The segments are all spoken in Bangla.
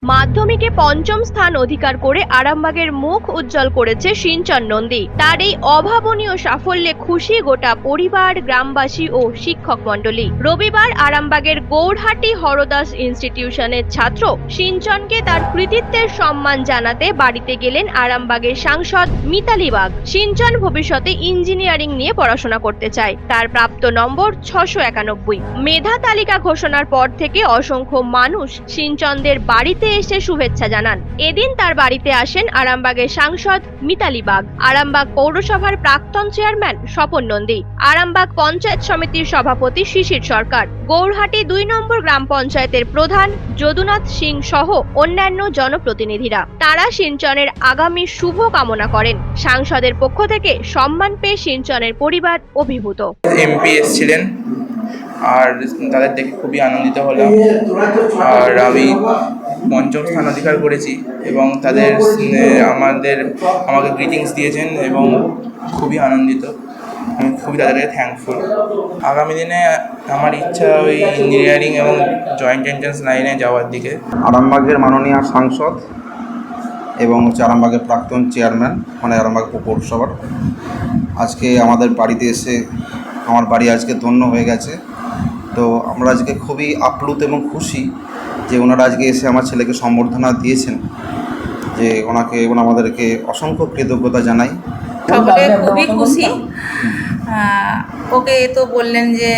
Ma মাধ্যমিকে পঞ্চম স্থান অধিকার করে আরামবাগের মুখ উজ্জ্বল করেছে সিঞ্চন নন্দী। তার এই অভাবনীয় সাফল্যে খুশি গোটা পরিবার, গ্রামবাসী ও শিক্ষক মণ্ডলী। রবিবার আরামবাগের গৌরহাটি হরদাস ইনস্টিটিউশনের ছাত্র সিঞ্চনকে তার কৃতিত্বের সম্মান জানাতে বাড়িতে গেলেন আরামবাগের সাংসদ মিতালি বাগ। সিঞ্চন ভবিষ্যতে ইঞ্জিনিয়ারিং নিয়ে পড়াশোনা করতে চায়। তার প্রাপ্ত নম্বর ছশো একানব্বই। মেধা তালিকা ঘোষণার পর থেকে অসংখ্য মানুষ সিঞ্চনদের বাড়িতে এসে শুভেচ্ছা জানান। এদিন তার বাড়িতে আসেন আরামবাগের সাংসদ মিতালি বাগ। আরামবাগ পৌরসভার প্রাক্তন চেয়ারম্যান স্বপন নন্দী। আরামবাগ পঞ্চায়েত সমিতির সভাপতি শিশির সরকার। গৌরহাটি দুই নম্বর গ্রাম পঞ্চায়েতের প্রধান যদুনাথ সিং সহ অন্যান্য জনপ্রতিনিধিরা। তারা সিঞ্চনের আগামী শুভ কামনা করেন। সাংসদের পক্ষ থেকে সম্মান পেয়ে সিঞ্চনের পরিবার অভিভূত। আর তাদের দেখে খুবই আনন্দিত হলাম। আর আমি পঞ্চম স্থান অধিকার করেছি এবং তাদের আমাদের, আমাকে গ্রিটিংস দিয়েছেন এবং খুবই আনন্দিত। আমি খুবই তাদেরকে থ্যাঙ্কফুল আগামী দিনে আমার ইচ্ছা ওই ইঞ্জিনিয়ারিং এবং জয়েন্ট এন্ট্রান্স লাইনে যাওয়ার দিকে। আরামবাগের মাননীয় সাংসদ এবং হচ্ছে আরামবাগের প্রাক্তন চেয়ারম্যান মানে আরামবাগ পৌরসভার আজকে আমাদের বাড়িতে এসে, আমার বাড়ি আজকে ধন্য হয়ে গেছে। তো আমরা আজকে খুবই আপ্লুত এবং খুশি যে ওনারা আজকে এসে আমার ছেলেকে সম্বর্ধনা দিয়েছেন যে ওনাকে এবং আমাদেরকে অসংখ্য কৃতজ্ঞতা জানাই। সকলে খুবই খুশি। ওকে তো বললেন যে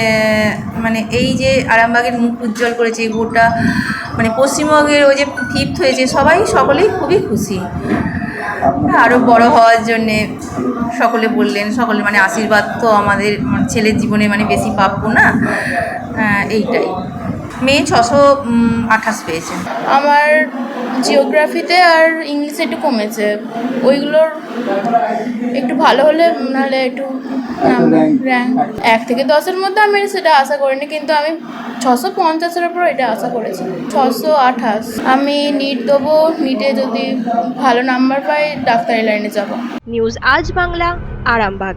মানে এই যে আরামবাগের মুখ উজ্জ্বল করেছে গোটা মানে পশ্চিমবঙ্গের ওই যে ফিফথ হয়েছে সবাই সকলেই খুবই খুশি। আরও বড় হওয়ার জন্যে সকলে বললেন সকলে মানে আশীর্বাদ তো আমাদের মানে ছেলের জীবনে মানে বেশি প্রাপ্য না? এইটাই। মেয়ে ছশো আঠাশ পেয়েছে। আমার জিওগ্রাফিতে আর ইংলিশে একটু কমেছে। ওইগুলোর একটু ভালো হলে নাহলে একটু র্যাঙ্ক এক থেকে দশের মধ্যে আমি সেটা আশা করিনি কিন্তু আমি ছশো পঞ্চাশের ওপর এটা আশা করেছি। ছশো আঠাশ। আমি নিট দেবো নিটে যদি ভালো নাম্বার পাই ডাক্তারি লাইনে যাব। নিউজ আজ Bangla Arambagh.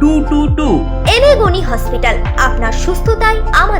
two two two এবেগুনি hospital আপনার সুস্থতাই আমাদের